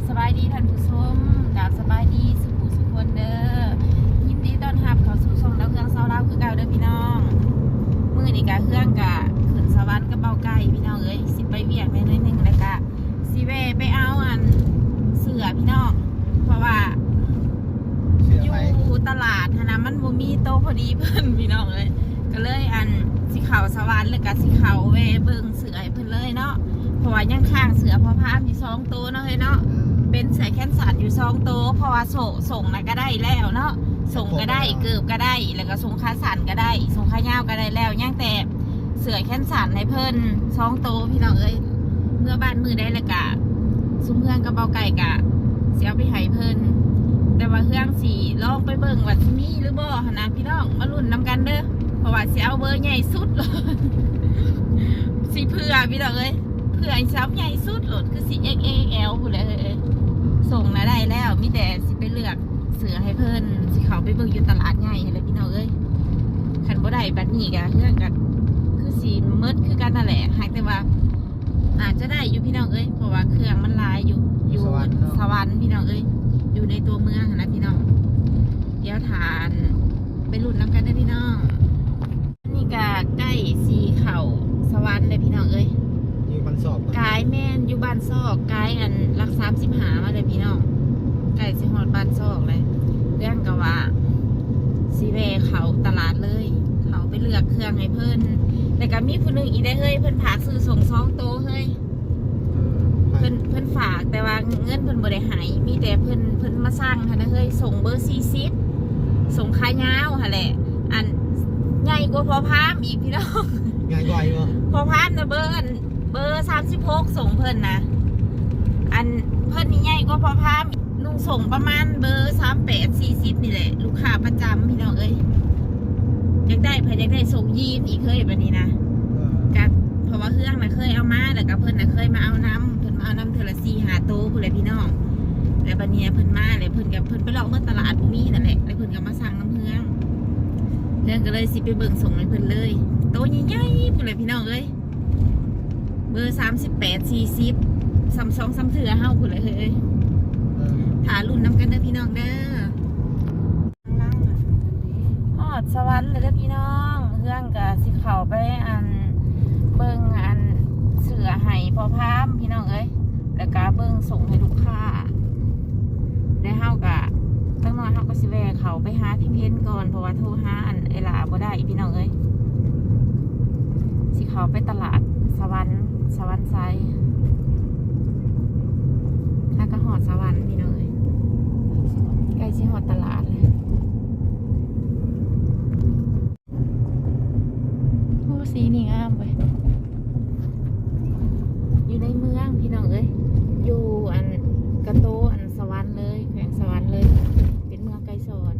บสบายดีท่านผู้ชมกราบสบายดีสุขุสุขคนเด้อยินดีต้อนรับเข้าสู่ช่องดาวเครื่องเซาเล่าวคือเก่าเด้อพี่น้องมื้อนี้กะเครื่องกะขึ้นสวรรค์กับเบาไก่พี่น้องเอ้ยสิไปเวียกในน้อยหนึงแล้วกะสิแวะไปเอาอันเสือพี่น้องเพราะว่าเชื่ออไหมยู่ตลาดหั้นนะมันบ่มีโต๊ะพอดีเพิ่นพี่น้องเลยก็เลยอันสิเขาสวรรค์เลยกับสิเขาแวะเบิ่งเสือให้เพิ่นเลยเนาะเพราะว่ายังข้างเสือพอพามอยู่สองโต๊ะเนาะเฮ้ยเนาะ เป็นเสือแขนสันอยู่สองโต๊ะเพราะว่าส่งส่งน่ะก็ได้แล้วเนาะส่งก็ได้เกือบก็ได้ แล้วก็ส่งขาสันก็ได้ส่งขายาวก็ได้แล้วยังแต่เสือแขนสันให้เพิ่นสองโต๊ะพี่น้องเอ้ยเมื่อบ้านมือได้และกะซุ้มเพื่อนกระเป๋าไก่กะเสียไปให้เพิ่นแต่ว่าเครื่องสีลองไปเบิ่งว่าสิมีหรือบ่หนนะพี่น้องมาลุ้นนำกันเด้อเพราะว่าสิเอาเบอร์ใหญ่สุดเลยสิเพื่อพี่น้องเอ้ยเพื่อไอ้สาวใหญ่สุดโหลดคือสิ XXL พูดเลยเอ้ย ส่งนะได้แล้ว มีแต่สิไปเลือกเสือให้เพิ่นสิเขาไปเบิ่งอยู่ตลาดใหญ่เลยพี่น้องเอ้ยคันบ่ได้บัดนี้ก็เครื่องก็คือสิเมิดคือกันนั่นแหละหากแต่ว่า อาจจะได้อยู่พี่น้องเอ้ยเพราะว่าเครื่องมันหลายอยู่อยู่สวรรค์เนอะ สวรรค์พี่น้องเอ้ยอยู่ในตัวเมืองนะพี่น้องเดี๋ยวทานไปหลุดน้ำกันได้อพี่น้องนี่ก็ใกล้สีเข่าสวรรค์เลยพี่น้องเอ้ยยิ บ้านซอกกายอันรักสามสิบหามาเลยพี่น้องไก่สิฮอดบ้านซอกเลยเรื่องก็ว่าสีแวเขาตลาดเลย เขาไปเลือกเครื่องให้เพิ่นแต่ก็มีผู้หนึงอีกได้เฮ้ยเพิ่นผากซื้อส่งซองโตเฮ้ยเอเพิ่อนเพิ่นฝากแต่ว่าเงินเพิ่นบ่ได้ใหายมีแต่เพิ่นเพิ่นมาสร้างค่ะนะเฮ้ยส่งเบอร์40ส่งขายาวค่ะแหละอันใหญ่กว่าพอพามอีกพี่น้องง่ายกว่าอีกวะพอพามนะเบอร์อัน เบอร์36ส่งเพิ่นนะ อันเพิ่นนี่ใหญ่กว่าพอพามนุ่งส่งประมาณเบอร์38 40นี่แหละ ลูกค้าประจำพี่น้องเอ้ยอยากได้เพิ่นอยากได้ส่งยีนอีกเฮ้ยบัดนี้นะเออกับเพราะว่าเครื่องน่ะเคยเอามาแล้วก็เพิ่นน่ะเคยมาเอาน้ำเพิ่นมาเอาน้ำเทอละสี่หาโตพุ่นเลยพี่น้องแล้วบัดเนี้ยเพิ่นมาเลยเพิ่นกับเพิ่นไปเลาะเมื่อตลาดบ่มีนั่นแหละแล้วเพิ่นก็มาสั่งน้ำเฮืองเรื่องก็เลยสิไปเบิ่งส่งให้เพิ่นเลย โตใหญ่ๆพุ่นเลยพี่น้องเอ้ย เบอร์สามสิบแปดสี่สิบซ้ำสองซ้ำเถื่อเฮาพุ่นเลยเฮ้ยเออถารุ่นน้ำกันเด้อพี่น้องเด้อฮอดสวรรค์เลยเด้อพี่น้องเรื่องก็สิเข้าไปอันเบิ่งอันเสือไห้พอพามพี่น้องเอ้ยแล้วก็เบิ่งส่งให้ลูกค้าได้เฮากะตั้งน้อยเฮาก็สิแวะเขาไปหาพี่เพ้นก่อนเพราะว่าโทรหาอันเอลาบ่ได้พี่น้องเอ้ยสิเขาไปตลาด สวรรค์สวรรค์ไซถ้าก็หอดสวรรค์พี่น้องเอ้ยใกล้ชิหอดตลาดเลยผู้สีนี่งามเว้ยในเมืองพี่น้องเอ้ย อยู่อันกระโตอันสวรรค์เลยแขวงสวรรค์เลย เป็นเมืองไกลสอน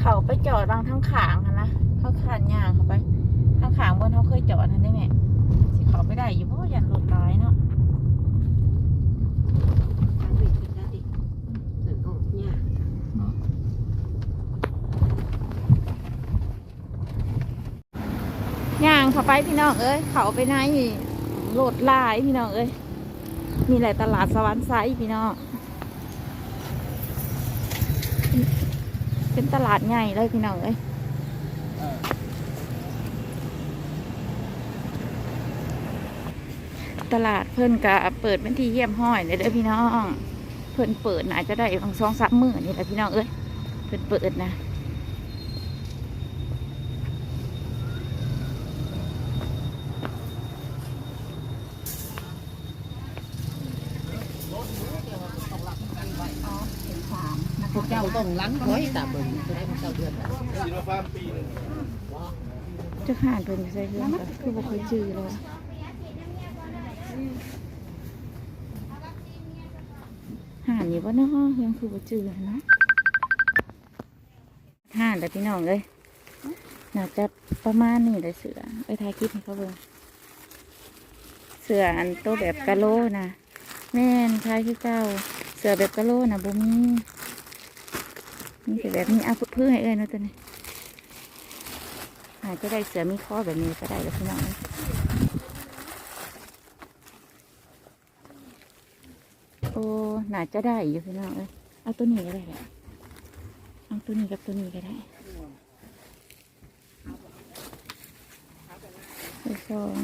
เขาไปจอดบางทั้งขางหั้นนะเขาขานย่างเขาไปทั้งขางบนเขาเคยจอดทันได้ไหมสิเขาไปได้อยู่เพราะว่ายันรถร้ายเนาะทางเด็กเป็นเด็กเดินออกเนี่ยย่างเข้าไปพี่น้องเอ้ยเขาไปไหนโหลดลายพี่น้องเอ้ยมีหลายตลาดสวรรค์ไซด์พี่น้อง เป็นตลาดใหญ่เลยพี่น้องเอ้ยตลาดเพิ่นกะเปิดเป็นที่เยี่ยมห้อยเลยเด้อพี่น้อง เพิ่นเปิดน่าจะได้ของสองสามมื้อนี่แหละพี่น้องเอ้ยเพิ่นเปิดนะ พวกเจ้าต้องล้างคอยตาเบิ่งจะได้มันเจ้าเดือนจะหานเพิ่นใส่เรื่องกันคือบ่เคยจือเลยห่านอยู่บ่เนาะยังคือบ่จือเนะห่านแต่พี่น้องเอ้ยน่าจะประมาณนี้เลยเสือไปถ่ายคลิปให้เขาเบิ่งเสืออันโตแบบกะโลนะแม่นคล้ายคือเก่าเสือแบบกะโลนะบ่มี นี่คือแบบนี้เอาพื่อให้เอ้ยนะตัวนี้อาจจะได้เสือมีข้อแบบนี้ก็ได้แล้วพี่น้องเอ้ยโอ้น่าจะได้อยู่พี่น้องเอ้ยเอาตัวนี้ก็ได้แหละเอาตัวนี้กับตัวนี้ก็ได้เลขสอง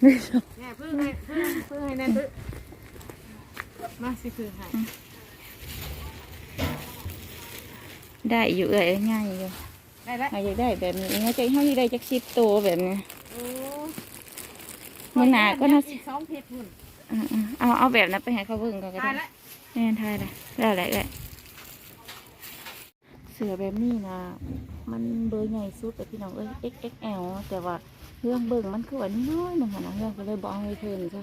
เลขสองแม่เพิ่งให้พิ่งพิ่งให้แน่เพิ่งมาสิคือให้ ได้อยู่เอ้ยง่ายอยู่ได้แล้วเอาอยากได้แบบนี้เขาจะให้ได้จากสิบตัวแบบนี้โอ้มื้อหน้าก็น่าอีกสองเพชรหุ่นอ่าๆเอาเอาแบบนั้นไปให้เขาเบิ่งก่อนก็ตายได้แล้วแน่นทายเลยได้แหละแหละเสือแบบนี้นะมันเบอร์ใหญ่สุดแต่พี่น้องเอ้ย XXL แต่ว่าเรื่องเบิ่งมันคือว่าน้อยๆหนึ่งหั้นนะเรื่องก็เลยบอกเอาให้เพิ่นซะ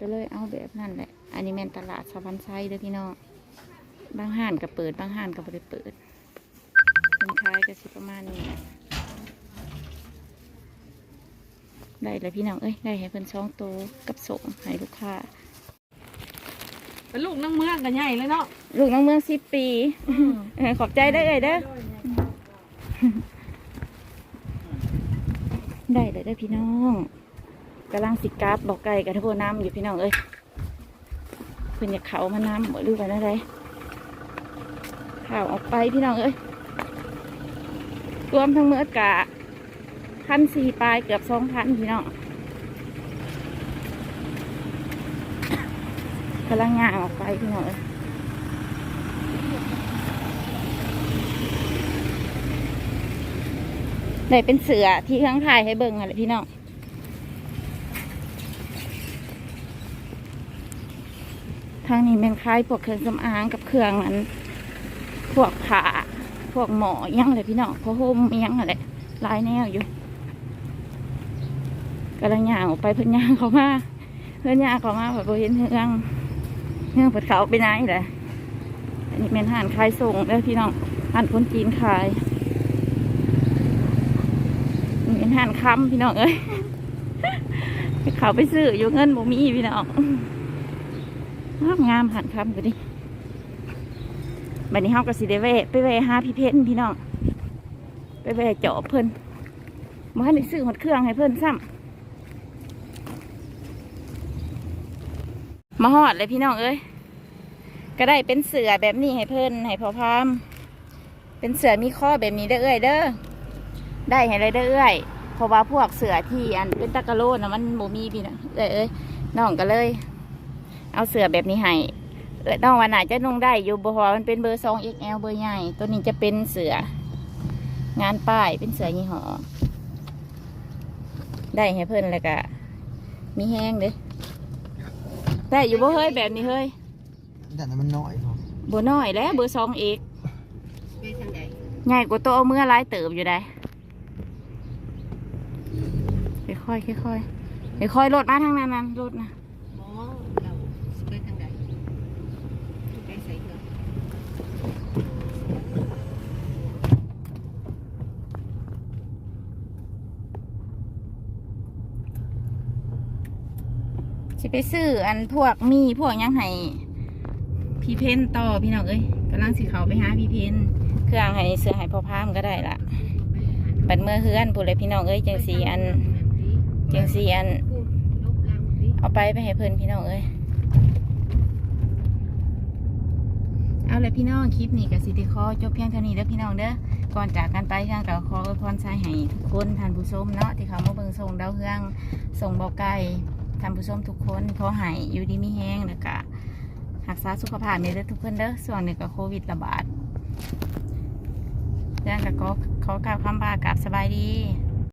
ก็เลยเอาแบบนั้นแหละ อันนี้แมนตลาดสะพันไซเด้อพี่น้อง บางห้านก็เปิด บางห้านก็บ่ได้เปิดเป็นขายก็สิประมาณนี้แหละได้แล้วพี่น้องเอ้ยได้ให้เพิ่นช่องโตวกับส่งให้ลูกค้าเป็นลูกน้ำเมืองกันใหญ่เลยเนาะลูกน้องเมืองสิบปีเออขอบใจได้เลยเด้อได้เลยเด้อพี่น้องกำลังสิกราบบอกไก่กับทุกน้ำอยู่พี่น้องเอ้ยเพิ่นอยากเขามาน้ำบ่รู้กันอะไร ข่าวออกไปพี่น้องเอ้ยรวมทั้งเมื่อกะพันสี่ปลายเกือบสองพันพี่น้องกำลังงานออกไปพี่น้องเอ้ยได้เป็นเสือที่ข้างถ่ายให้เบิ่งอะไรพี่น้องทางนี้เป็นคล้ายพวกเครื่องสำอางกับเครื่องนั้น วกผ้าพวกหมอยังเลยพี่น้องพวกโฮมยังอะไรลายแนวอยู่กำลังย่างออกไปเพิ่อนยางเขามาเพิ่อนยางเขามาแบบเห็นเฮืองเฮืองเปิดเขาไปไหนแหละอันนี้เป็นห่านขายส่งแล้วพี่น้องห่านคนจีนขายเป็นหันคำพี่น้องเอ้ยเขาไปซื้ออยู่เงินบ่มีพี่น้องงามงามหันคำก็ดิ บัดนี้เฮาก็สิได้แวะไปแวะหาพี่เพชรพี่น้องไปแวเจาะเพิ่นบ่ทันได้ซื้อหมดเครื่องให้เพิ่นซ้ำมาฮอดเลยพี่น้องเอ้ยก็ได้เป็นเสือแบบนี้ให้เพิ่นให้พอพามเป็นเสือมีข้อแบบนี้เด้เอ้ยเด้อได้ให้เลยเด้เอ้ยเพราะว่าพวกเสือที่อันเป็นตะกะโลนะมันโมมีพี่นะเอ้ยเอ้ยน้องก็เลย เอาเสือแบบนี้ให้ น้องวันไหนาจะนุ่งได้อยู่บ่เพราะว่ามันเป็นเบอร์สอง XL เบอร์ใหญ่ ตัวนี้จะเป็นเสือ งานป้ายเป็นเสือยี่ห้อได้ให้เพิ่นแล้วก็มีแห้งเด้อได้อยู่บ่เฮ้ยแบบนี้เฮ้ยแต่นั้นมันน้อยพอบ่น้อยแล้วเบอร์สองเอกไปทางไหนใหญ่กว่าตัวเอามือหลายเติบอยู่ได้ค่อยๆค่อยๆค่อยๆรถมาทางนั้นนั่นรถนะ หมอเราไปทางไหนไปใส่เถอะ สิ ไปซื้ออันพวกมีพวกยังให้พี่เพนต่อพี่น้องเอ้ยกำลังสิเขาไปหาพี่เพนเครื่องให้เสื้อให้พอพามก็ได้ละบัดเมื่อเฮือนพูดเลยพี่น้องเอ้ยจังสีอันจังสีอัน เอาไปไปให้เพิ่นพี่น้องเอ้ยเอาเลยพี่น้องคลิปนี้กับสิติคอจบเพียงเท่านี้เด้อพี่น้องเด้อก่อนจากกันไปทางกับขอพรใช้ให้ทุกคนท่านผู้ชมเนาะที่เขามาเบิ่งส่งดาวเฮืองส่งเบาไก่ ท่านผู้ชมทุกคนขอให้อยู่ดีมีแห้งแล้วก็รักษาสุขภาพในเด้อทุกคนเด้อส่วนนี้ก็โควิดระบาดย่างกับขอขอกล่าวคำบากับสบายดี